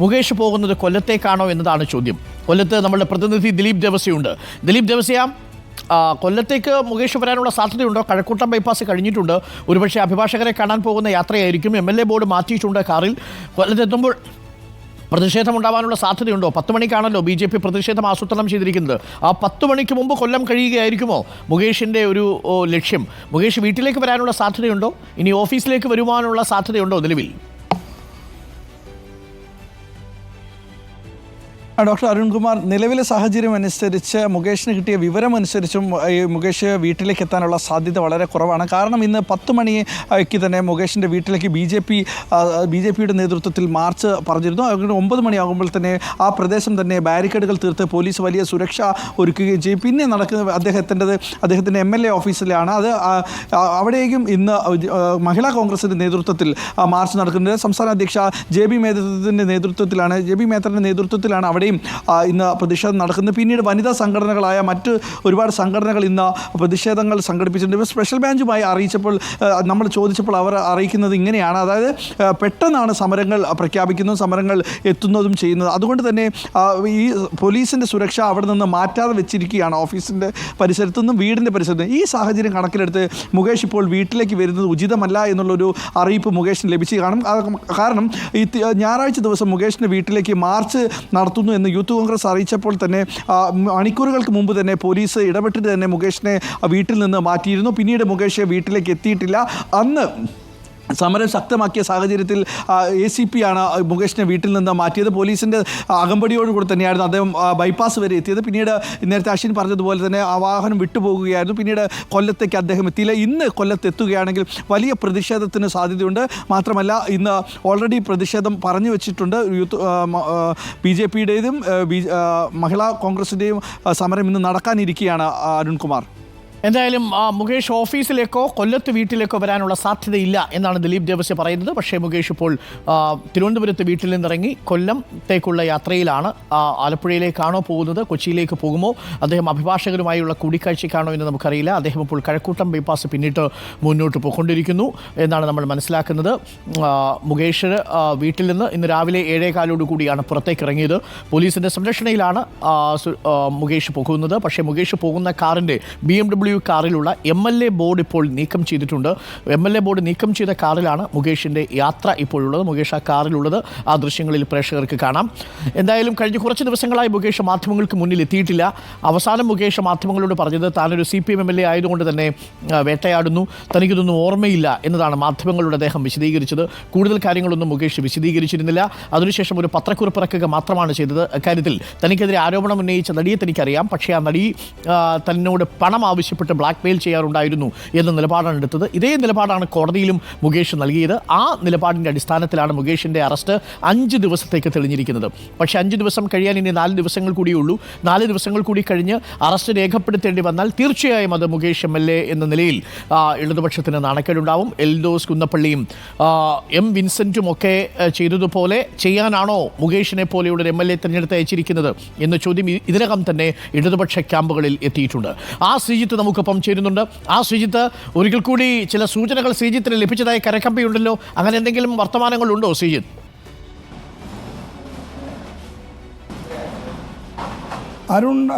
മുകേഷ് പോകുന്നത് കൊല്ലത്തേക്കാണോ എന്നതാണ് ചോദ്യം. കൊല്ലത്ത് നമ്മുടെ പ്രതിനിധി ദിലീപ് ദേവസ്യയുണ്ട്. ദിലീപ് ദേവസ്യ കൊല്ലത്തേക്ക് മുകേഷ് വരാനുള്ള സാധ്യതയുണ്ടോ? കഴക്കൂട്ടം ബൈപ്പാസ് കഴിഞ്ഞിട്ടുണ്ട്. ഒരുപക്ഷെ അഭിഭാഷകരെ കാണാൻ പോകുന്ന യാത്രയായിരിക്കും. എം എൽ എ ബോർഡ് മാറ്റിയിട്ടുണ്ട് കാറിൽ. കൊല്ലത്തെത്തുമ്പോൾ പ്രതിഷേധമുണ്ടാവാനുള്ള സാധ്യതയുണ്ടോ? പത്ത് മണിക്കാണല്ലോ ബി ജെ പി പ്രതിഷേധം ആസൂത്രണം ചെയ്തിരിക്കുന്നത്. ആ പത്ത് മണിക്ക് മുമ്പ് കൊല്ലം കഴിയുകയായിരിക്കുമോ മുകേഷിന്റെ ഒരു ലക്ഷ്യം? മുകേഷ് വീട്ടിലേക്ക് വരാനുള്ള സാധ്യതയുണ്ടോ? ഇനി ഓഫീസിലേക്ക് വരുവാനുള്ള സാധ്യതയുണ്ടോ നിലവിൽ? ഡോക്ടർ അരുൺകുമാർ നിലവിലെ സാഹചര്യം അനുസരിച്ച് മുകേഷിന് കിട്ടിയ വിവരം അനുസരിച്ചും ഈ മുകേഷ് വീട്ടിലേക്ക് എത്താനുള്ള സാധ്യത വളരെ കുറവാണ്. കാരണം ഇന്ന് പത്ത് മണിക്ക് തന്നെ മുകേഷിന്റെ വീട്ടിലേക്ക് B J P B J പിയുടെ നേതൃത്വത്തിൽ മാർച്ച് പറഞ്ഞിരുന്നു. അതുകൊണ്ട് ഒമ്പത് മണിയാകുമ്പോൾ തന്നെ ആ പ്രദേശം തന്നെ ബാരിക്കേഡുകൾ തീർത്ത് പോലീസ് വലിയ സുരക്ഷ ഒരുക്കുകയും ചെയ്യും. പിന്നെ നടക്കുന്ന അദ്ദേഹത്തിന്റെത് അദ്ദേഹത്തിന്റെ എം എൽ എ ഓഫീസിലാണ്. അത് അവിടേക്കും ഇന്ന് മഹിളാ കോൺഗ്രസിന്റെ നേതൃത്വത്തിൽ മാർച്ച് നടക്കുന്നത് സംസ്ഥാന അധ്യക്ഷ ജെ ബി മേത്തത്തിന്റെ നേതൃത്വത്തിലാണ് ജെ ബി മേത്തറിന്റെ നേതൃത്വത്തിലാണ് അവിടെയും ആ, ഇന്ന് പ്രതിഷേധം നടക്കുന്നത് പിന്നീട് വനിതാ സംഘടനകളായ മറ്റ് ഒരുപാട് സംഘടനകൾ ഇന്ന് പ്രതിഷേധങ്ങൾ സംഘടിപ്പിച്ചിട്ടുണ്ട്. സ്പെഷ്യൽ ബാഞ്ചുമായി അറിയിച്ചപ്പോൾ നമ്മൾ ചോദിച്ചപ്പോൾ അവർ അറിയിക്കുന്നത് ഇങ്ങനെയാണ്. അതായത് പെട്ടെന്നാണ് സമരങ്ങൾ പ്രഖ്യാപിക്കുന്നതും സമരങ്ങൾ എത്തുന്നതും ചെയ്യുന്നത്. അതുകൊണ്ട് തന്നെ ഈ പോലീസിന്റെ സുരക്ഷ അവിടെ നിന്ന് മാറ്റാതെ വെച്ചിരിക്കുകയാണ് ഓഫീസിന്റെ പരിസരത്തു നിന്നും വീടിന്റെ പരിസരത്ത് ഈ സാഹചര്യം കണക്കിലെടുത്ത് മുകേഷ് ഇപ്പോൾ വീട്ടിലേക്ക് വരുന്നത് ഉചിതമല്ല എന്നുള്ളൊരു അറിയിപ്പ് മുകേഷിന് ലഭിച്ചു. കാണും കാരണം ഈ ഞായറാഴ്ച ദിവസം മുകേഷിന്റെ വീട്ടിലേക്ക് മാർച്ച് നടത്തുന്നു എന്ന് യൂത്ത് കോൺഗ്രസ് അറിയിച്ചപ്പോൾ തന്നെ മണിക്കൂറുകൾക്ക് മുമ്പ് തന്നെ പോലീസ് ഇടപെട്ടിട്ട് തന്നെ മുകേഷിനെ വീട്ടിൽ നിന്ന് മാറ്റിയിരുന്നു. പിന്നീട് മുകേഷ് വീട്ടിലേക്ക് എത്തിയിട്ടില്ല. അന്ന് സമരം ശക്തമാക്കിയ സാഹചര്യത്തിൽ എ സി പി ആണ് മുകേഷിനെ വീട്ടിൽ നിന്ന് മാറ്റിയത്. പോലീസിന്റെ അകമ്പടിയോടുകൂടി തന്നെയായിരുന്നു അദ്ദേഹം ബൈപ്പാസ് വരെ എത്തിയത്. പിന്നീട് നേരത്തെ അശ്വിൻ പറഞ്ഞതുപോലെ തന്നെ ആ വാഹനം വിട്ടുപോകുകയായിരുന്നു. പിന്നീട് കൊല്ലത്തേക്ക് അദ്ദേഹം എത്തിയില്ല. ഇന്ന് കൊല്ലത്ത് എത്തുകയാണെങ്കിൽ വലിയ പ്രതിഷേധത്തിന് സാധ്യതയുണ്ട്. മാത്രമല്ല ഇന്ന് ഓൾറെഡി പ്രതിഷേധം പറഞ്ഞു വെച്ചിട്ടുണ്ട്. യൂത്ത് ബി ജെ പിയുടേതും ബി മഹിളാ കോൺഗ്രസിന്റെയും സമരം ഇന്ന് നടക്കാനിരിക്കുകയാണ് അരുൺകുമാർ. എന്തായാലും മുകേഷ് ഓഫീസിലേക്കോ കൊല്ലത്ത് വീട്ടിലേക്കോ വരാനുള്ള സാധ്യതയില്ല എന്നാണ് ദിലീപ് ദേവസ്യ പറയുന്നത്. പക്ഷേ മുകേഷ് ഇപ്പോൾ തിരുവനന്തപുരത്ത് വീട്ടിൽ നിന്നിറങ്ങി കൊല്ലത്തേക്കുള്ള യാത്രയിലാണ്. ആലപ്പുഴയിലേക്കാണോ പോകുന്നത്? കൊച്ചിയിലേക്ക് പോകുമോ? അദ്ദേഹം അഭിഭാഷകരുമായുള്ള കൂടിക്കാഴ്ചയ്ക്കാണോ എന്ന് നമുക്കറിയില്ല. അദ്ദേഹം ഇപ്പോൾ കഴക്കൂട്ടം ബൈപ്പാസ് പിന്നിട്ട് മുന്നോട്ട് പോയിക്കൊണ്ടിരിക്കുന്നു എന്നാണ് നമ്മൾ മനസ്സിലാക്കുന്നത്. മുകേഷ് വീട്ടിൽ നിന്ന് ഇന്ന് രാവിലെ ഏഴേകാലോട് കൂടിയാണ് പുറത്തേക്ക് ഇറങ്ങിയത് പോലീസിന്റെ സംരക്ഷണയിലാണ് മുകേഷ് പോകുന്നത്. പക്ഷേ മുകേഷ് പോകുന്ന കാറിന്റെ ബി എം ഡബ്ല്യു കാറിലുള്ള എം എൽ എ ബോർഡ് ഇപ്പോൾ നീക്കം ചെയ്തിട്ടുണ്ട്. എം എൽ എ ബോർഡ് നീക്കം ചെയ്ത കാറിലാണ് മുകേഷിന്റെ യാത്ര ഇപ്പോഴുള്ളത്. മുകേഷ് ആ കാറിലുള്ളത് ആ ദൃശ്യങ്ങളിൽ പ്രേക്ഷകർക്ക് കാണാം. എന്തായാലും കഴിഞ്ഞ കുറച്ച് ദിവസങ്ങളായി മുകേഷ് മാധ്യമങ്ങൾക്ക് മുന്നിൽ എത്തിയിട്ടില്ല. അവസാനം മുകേഷ് മാധ്യമങ്ങളോട് പറഞ്ഞത് താനൊരു C P M M L A ആയതുകൊണ്ട് തന്നെ വേട്ടയാടുന്നു. തനിക്കിതൊന്നും ഓർമ്മയില്ല എന്നതാണ് മാധ്യമങ്ങളോട് അദ്ദേഹം വിശദീകരിച്ചത്. കൂടുതൽ കാര്യങ്ങളൊന്നും മുകേഷ് വിശദീകരിച്ചിരുന്നില്ല. അതിനുശേഷം ഒരു പത്രക്കുറിപ്പ് ഇറക്കുക മാത്രമാണ് ചെയ്തത്. അക്കാര്യത്തിൽ തനിക്കെതിരെ ആരോപണം ഉന്നയിച്ച നടിയെ തനിക്കറിയാം. പക്ഷേ ആ നടി തന്നോട് പണം ആവശ്യപ്പെട്ട് ബ്ലാക്ക് മെയിൽ ചെയ്യാറുണ്ടായിരുന്നു എന്ന നിലപാടാണ് എടുത്തത്. ഇതേ നിലപാടാണ് കോടതിയിലും മുകേഷ് നൽകിയത്. ആ നിലപാടിന്റെ അടിസ്ഥാനത്തിലാണ് മുകേഷിന്റെ അറസ്റ്റ് അഞ്ച് ദിവസത്തേക്ക് തെളിഞ്ഞിരിക്കുന്നത്. പക്ഷേ അഞ്ച് ദിവസം കഴിയാൻ ഇനി നാല് ദിവസങ്ങൾ കൂടിയേ ഉള്ളൂ നാല് ദിവസങ്ങൾ കൂടി കഴിഞ്ഞ് അറസ്റ്റ് രേഖപ്പെടുത്തേണ്ടി വന്നാൽ തീർച്ചയായും അത് മുകേഷ് എം എൽ എ എന്ന നിലയിൽ ഇടതുപക്ഷത്തിന് നാണക്കേടുണ്ടാവും. എൽദോസ് കുന്നപ്പള്ളിയും എം വിൻസെന്റും ഒക്കെ ചെയ്തതുപോലെ ചെയ്യാനാണോ മുകേഷിനെ പോലെയുള്ള ഒരു എം എൽ എ തിരഞ്ഞെടുത്ത് അയച്ചിരിക്കുന്നത്? എന്ന ചോദ്യം ഇതിനകം തന്നെ ഇടതുപക്ഷ ക്യാമ്പുകളിൽ എത്തിയിട്ടുണ്ട്. ആ ശ്രീജിത്ത് നമുക്കൊപ്പം ചേരുന്നുണ്ട്. ആ ശ്രീജിത്ത് ഒരിക്കൽ കൂടി ചില സൂചനകൾ ശ്രീജിത്തിന് ലഭിച്ചതായി കരക്കമ്പിയുണ്ടല്ലോ. അങ്ങനെ എന്തെങ്കിലും വർത്തമാനങ്ങളുണ്ടോ ശ്രീജിത്ത്? അരുൺ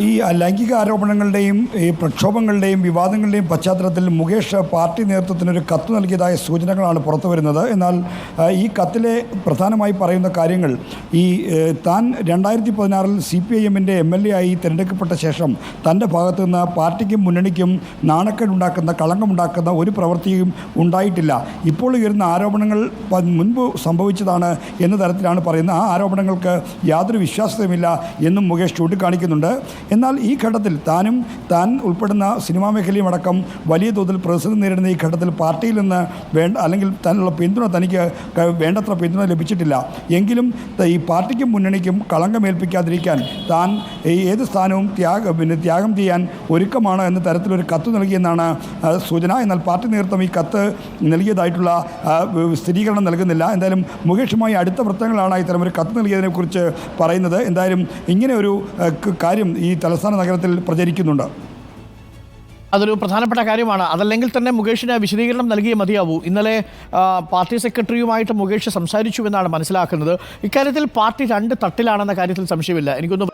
ഈ- ലൈംഗിക ആരോപണങ്ങളുടെയും ഈ പ്രക്ഷോഭങ്ങളുടെയും വിവാദങ്ങളുടെയും പശ്ചാത്തലത്തിൽ മുകേഷ് പാർട്ടി നേതൃത്വത്തിനൊരു കത്ത് നൽകിയതായ സൂചനകളാണ് പുറത്തു വരുന്നത്. എന്നാൽ ഈ കത്തിലെ പ്രധാനമായി പറയുന്ന കാര്യങ്ങൾ ഈ താൻ രണ്ടായിരത്തി പതിനാറിൽ സി പി ഐ എമ്മിന്റെ എം എൽ എ ആയി തിരഞ്ഞെടുക്കപ്പെട്ട ശേഷം തന്റെ ഭാഗത്തു നിന്ന് പാർട്ടിക്കും മുന്നണിക്കും നാണക്കേടുണ്ടാക്കുന്ന കളങ്കമുണ്ടാക്കുന്ന ഒരു പ്രവൃത്തിയും ഉണ്ടായിട്ടില്ല. ഇപ്പോൾ ഉയരുന്ന ആരോപണങ്ങൾ മുൻപ് സംഭവിച്ചതാണ് എന്ന തരത്തിലാണ് പറയുന്നത്. ആ ആരോപണങ്ങൾക്ക് യാതൊരു വിശ്വാസ്യതയുമില്ല. എന്നും മുകേഷ് ചൂണ്ടിക്കാണിക്കുന്നുണ്ട്. എന്നാൽ ഈ ഘട്ടത്തിൽ താനും താൻ ഉൾപ്പെടുന്ന സിനിമാ മേഖലയും അടക്കം വലിയ തോതിൽ പ്രതിസന്ധി നേരിടുന്ന ഈ ഘട്ടത്തിൽ പാർട്ടിയിൽ നിന്ന് വേണ്ട അല്ലെങ്കിൽ തന്നുള്ള പിന്തുണ തനിക്ക് വേണ്ടത്ര പിന്തുണ ലഭിച്ചിട്ടില്ല. എങ്കിലും ഈ പാർട്ടിക്കും മുന്നണിക്കും കളങ്കമേൽപ്പിക്കാതിരിക്കാൻ താൻ ഏത് സ്ഥാനവും ത്യാഗ പിന്നെ ത്യാഗം ചെയ്യാൻ ഒരുക്കമാണ് എന്ന തരത്തിലൊരു കത്ത് നൽകിയെന്നാണ് സൂചന. എന്നാൽ പാർട്ടി നേതൃത്വം ഈ കത്ത് നൽകിയതായിട്ടുള്ള സ്ഥിരീകരണം നൽകുന്നില്ല. എന്തായാലും മുകേഷുമായി അടുത്ത വൃത്തങ്ങളാണ് ഇത്തരം ഒരു കത്ത് നൽകിയതിനെക്കുറിച്ച് പറയുന്നത്. എന്തായാലും ഇങ്ങനെ ഒരു കാര്യം ഈ തലസ്ഥാന നഗരത്തിൽ പ്രചരിക്കുന്നുണ്ട്? അതൊരു പ്രധാനപ്പെട്ട കാര്യമാണ്. അതല്ലെങ്കിൽ തന്നെ മുകേഷിന് വിശദീകരണം നൽകിയേ മതിയാവൂ. ഇന്നലെ പാർട്ടി സെക്രട്ടറിയുമായിട്ട് മുകേഷ് സംസാരിച്ചു എന്നാണ് മനസ്സിലാക്കുന്നത്. ഇക്കാര്യത്തിൽ പാർട്ടി രണ്ട് തട്ടിലാണെന്ന കാര്യത്തിൽ സംശയമില്ല. എനിക്കൊന്ന്